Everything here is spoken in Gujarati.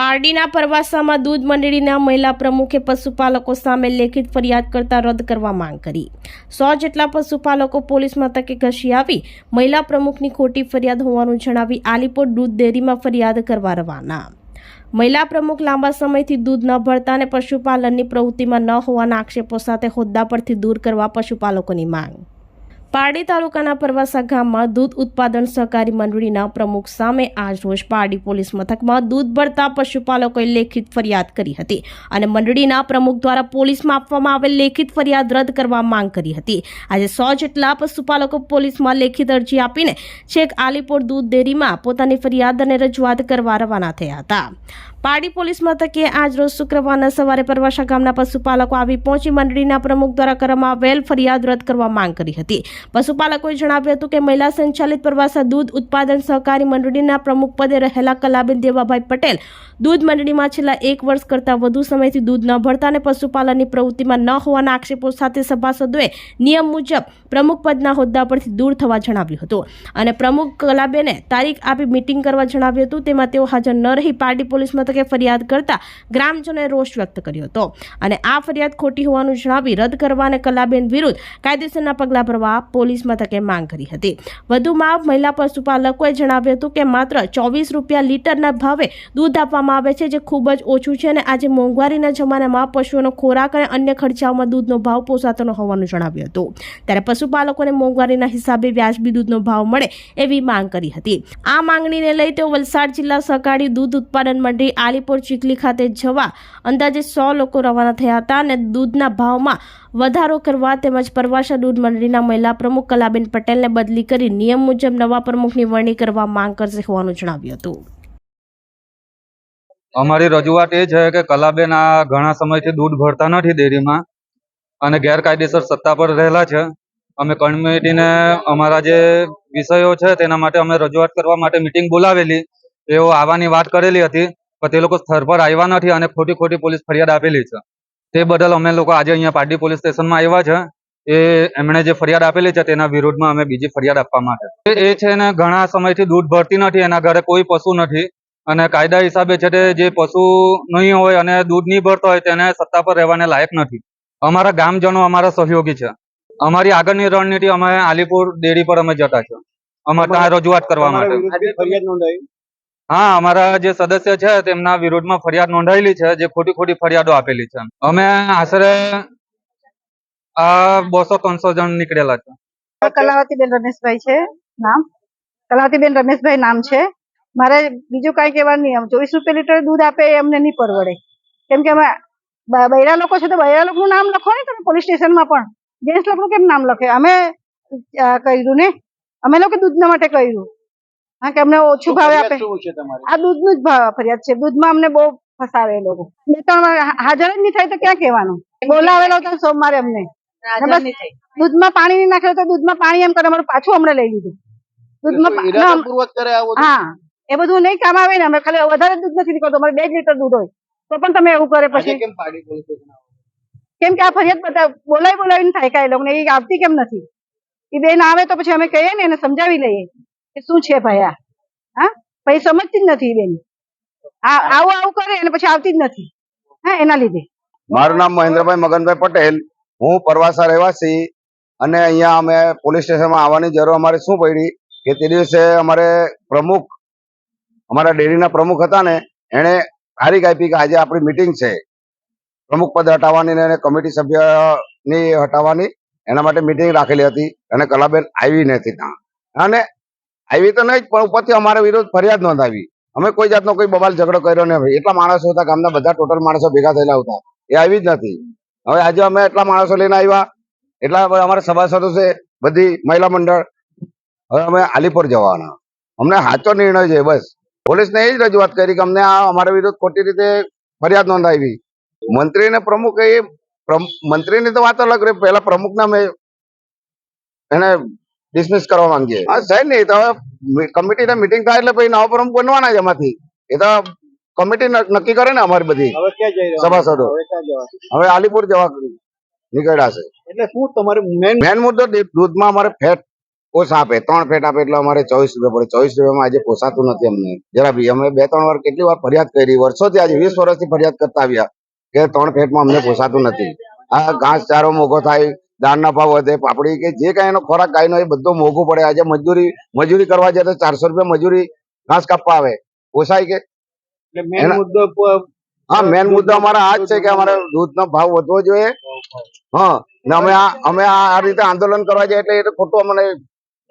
પારડીના પરવાસામાં દૂધ મંડળીના મહિલા પ્રમુખે પશુપાલકો સામે લેખિત ફરિયાદ કરતા રદ કરવા માંગ કરી. સો જેટલા પશુપાલકો પોલીસ મથકે ઘસી આવી, મહિલા પ્રમુખની ખોટી ફરિયાદ હોવાનું જણાવી આલીપોર દૂધ ડેરીમાં ફરિયાદ કરવા રવાના. મહિલા પ્રમુખ લાંબા સમયથી દૂધ ન ભરતા અને પશુપાલનની પ્રવૃત્તિમાં ન હોવાના આક્ષેપો સાથે હોદ્દા પરથી દૂર કરવા પશુપાલકોની માંગ. પારડી તાલુકાના પરવાસા ગામમાં દૂધ ઉત્પાદન સહકારી મંડળીના પ્રમુખ સામે આજરોજ પારડી પોલીસ મથકમાં દૂધ ભરતા પશુપાલકોએ લેખિત ફરિયાદ કરી હતી અને મંડળીના પ્રમુખ દ્વારા પોલીસમાં આપવામાં આવેલ લેખિત ફરિયાદ રદ કરવા માંગ કરી હતી. આજે સો જેટલા પશુપાલકો પોલીસમાં લેખિત અરજી આપીને છેક આલીપોર દૂધ ડેરીમાં પોતાની ફરિયાદ અને રજૂઆત કરવા રવાના થયા હતા. પારડી પોલીસ મથકે આજરોજ શુક્રવારના સવારે પરવાસા ગામના પશુપાલકો આવી પહોંચી મંડળીના પ્રમુખ દ્વારા કરવામાં આવેલ ફરિયાદ રદ કરવા માંગ કરી હતી. પશુપાલકોએ જણાવ્યું હતું કે મહિલા સંચાલિત પરવાસા દૂધ ઉત્પાદન સહકારી મંડળીના પ્રમુખ પદે રહેલા કલાબેન દેવાભાઈ પટેલ દૂધ મંડળીમાં છેલ્લા એક વર્ષ કરતાં વધુ સમયથી દૂધ ન ભરતા અને પશુપાલનની પ્રવૃત્તિમાં ન હોવાના આક્ષેપો સાથે સભાસદોએ નિયમ મુજબ પ્રમુખ પદના હોદ્દા પરથી દૂર થવા જણાવ્યું હતું. અને પ્રમુખ કલાબેને તારીખ આપી મિટિંગ કરવા જણાવ્યું હતું, તેમાં તેઓ હાજર ન રહી. પારડી પોલીસ મથકે ફરિયાદ કરતા ગ્રામજનોએ રોષ વ્યક્ત કર્યો હતો. અને આ ફરિયાદ ખોટી હોવાનું જણાવી રદ કરવા અને કલાબેન વિરુદ્ધ કાયદેસરના પગલાં ભરવા પોલીસ મથકે માંગ કરી હતી. વધુમાં મહિલા પશુપાલકોએ જણાવ્યું હતું કે માત્ર ચોવીસ રૂપિયા લીટરના ભાવે દૂધ આપવામાં આવે છે, જે ખૂબ જ ઓછું છે અને આજે મોંઘવારીના જમાનામાં પશુઓનો ખોરાક અને અન્ય ખર્ચાઓમાં દૂધનો ભાવ પોસાતો ન હોવાનું જણાવ્યું હતું. ત્યારે પશુપાલકોને મોંઘવારીના હિસાબે વ્યાજબી દૂધનો ભાવ મળે એવી માંગ કરી હતી. આ માંગણીને લઈ તેઓ વલસાડ જિલ્લા સહકારી દૂધ ઉત્પાદન મંડળી આલીપોર ચીખલી ખાતે જવા અંદાજે સો લોકો રવાના થયા હતા અને દૂધના ભાવમાં વધારો કરવા તેમજ પરવાસા દૂધ મંડળીના મહિલા પ્રમુખ કલાબેન પટેલને બદલી કરી નિયમ મુજબ નવા પ્રમુખની વરણી કરવા માંગ કરશે હોવાનું જણાવ્યું હતું. અમારી રજૂઆત એ છે કે કલાબેન આ ઘણા સમયથી દૂધ ભરતા નથી ડેરીમાં અને ગેરકાયદેસર સત્તા પર રહેલા છે. અમે કમિટીને અમારા જે વિષયો છે તેના માટે અમે રજૂઆત કરવા માટે મિટિંગ બોલાવેલી, તેઓ આવવાની વાત કરેલી હતી. પણ તે લોકો સ્થળ પર આવ્યા નથી અને ખોટી ખોટી પોલીસ ફરિયાદ આપેલી છે. તે બદલ અમે લોકો આજે અહીંયા પારડી પોલીસ સ્ટેશનમાં આવ્યા છે. એ એમણે જે ફરિયાદ આપેલી છે તેના વિરોધમાં અમે બીજી ફરિયાદ આપવા માટે. એ છે ને ઘણા સમયથી દૂધ ભરતી નથી એના ઘરે કોઈ પશુ નથી. અને કાયદા હિસાબે છે તે જે પશુ નહીં હોય અને દૂધ નહીં ભરતો હોય તેને સત્તા પર રહેવાને લાયક નથી. અમારા ગામજનો અમારા સહયોગી છે. અમારી આગળની રણનીતિ અમે આલીપુર ડેરી પર અમે જતા છે અમારે ત્યાં રજૂઆત કરવા માટે. હા, અમારા જે સદસ્ય છે, તેમના વિરોધમાં ફરિયાદ નોંધાયેલી છે, જે ખોટી ખોટી ફરિયાદો આપેલી છે. અમે આશરે બસો ત્રણસો જણ નીકળેલા છે. કલાવતીબેન રમેશભાઈ છે, નામ? કલાવતીબેન રમેશભાઈ નામ છે. મારે બીજું કાંઈ કહેવાનું નહીં ચોવીસ રૂપિયા લીટર દૂધ આપે એમને નહીં પરવડે. કેમ કે અમે બૈરા લોકો છે તો બૈરા લોકોનું નામ લખો ને તમે પોલીસ સ્ટેશનમાં પણ. જેન્ટ્સ લોકોનું કેમ નામ લખે? અમે કર્યું ને? અમે લોકો દૂધના માટે કર્યું. હા કે અમને ઓછું ભાવે આપે. આ દૂધનું જ ભાવ ફરિયાદ છે. દૂધમાં અમને બહુ ફસાવે એ લોકો. બે ત્રણ વાર હાજર જ નહીં થાય તો ક્યાં કહેવાનું? બોલાવેલો હતો સોમવારે અમને. દૂધમાં પાણી નહીં નાખેલું તો દૂધમાં પાણી એમ કરે. અમારું પાછું હમણાં લઈ લીધું. દૂધમાં હા. એ બધું નહીં કામ આવે ને. અમે ખાલી વધારે દૂધ નથી નીકળતું. અમારે બે જ લીટર દૂધ હોય. તો પણ તમે એવું કરે પછી? કેમ કે આ ફરિયાદ બધા બોલાવી બોલાવીને થાય. કાંઈ લોકો એ આવતી કેમ નથી? એ બેન આવે તો પછી અમે કહીએ ને એને સમજાવી લઈએ. કે શું છે ભાઈ હા? પછી સમજતી જ નથી બેન. આવું આવું કરે અને પછી આવતી જ નથી. હા, એના લીધે. મારું નામ મહેન્દ્રભાઈ મગનભાઈ પટેલ. હું પરવાસા રહેવાસી અને અહીંયા અમે પોલીસ સ્ટેશનમાં આવવાની જરૂર અમારે શું પડી કે તે દિવસે અમારે પ્રમુખ, અમારા ડેરીના પ્રમુખ હતા ને, એણે તારીખ આપી કે આજે આપણી મિટિંગ છે. પ્રમુખ પદ હટાવવાની ને કમિટી સભ્યની હટાવવાની એના માટે મિટિંગ રાખેલી હતી અને કલાબેન આવી નથી ત્યાં. અને આવી તો નહીં પણ ઉપરથી અમારા વિરોધ ફરિયાદ નોંધાવી. અમે કોઈ જાતનો કોઈ બબાલ ઝઘડો કર્યો નહીં. એટલા માણસો હતા ગામના બધા ટોટલ માણસો ભેગા થયેલા હતા. એ આવી જ નથી. હવે આજે અમે એટલા માણસો લઈને આવ્યા. એટલા અમારા સભાસદો છે, બધી મહિલા મંડળ. હવે અમે આલીપુર જવાના. અમને સાચો નિર્ણય છે, બસ. પોલીસને એ જ રજૂઆત કરી કે અમને આ અમારા વિરુદ્ધ ખોટી રીતે ફરિયાદ નોંધાવી. મંત્રીને પ્રમુખ એ મંત્રીની તો વાત અલગ રહી. પહેલા પ્રમુખના મેં એને ડિસમિસ કરવા માંગીએ. હા સાહેબ નહીં તો હવે કમિટીને મિટિંગ થાય એટલે પછી નવા પ્રમુખ બનવાના જ એમાંથી. એ તો કમિટી નક્કી કરે ને અમારી બધી સભાસદો. હવે આલીપુર જવા નીકળ્યા છે. એટલે શું તમારે મેન મેન મુદ્દો દૂધમાં અમારે ફેટ ઓછા આપે ત્રણ ફેટ આપે એટલે અમારે ચોવીસ રૂપિયા પડે. ચોવીસ રૂપિયામાં આજે પોસાતું નથી અમને. જરા બી અમે બે ત્રણ વાર કેટલી વાર ફરિયાદ કરી વર્ષોથી આજે વીસ વર્ષથી ફરિયાદ કરતા આવ્યા કે ત્રણ ફેટમાં અમને પોસાતું નથી. આ ઘાસ ચારો મોઘો થાય દાળના ભાવ વધે. પાપડી કે જે કાંઈ એનો ખોરાક ગાયનો એ બધો મોંઘું પડે. આજે મજૂરી મજૂરી કરવા જાય તો ચારસો રૂપિયા મજૂરી ઘાસ કાપવા આવે. પોસાય કે? હા મેન મુદ્દો અમારા આ જ છે કે અમારે દૂધનો ભાવ વધવો જોઈએ. હા ને અમે આ અમે આ રીતે આંદોલન કરવા જાય એટલે એ ખોટું અમને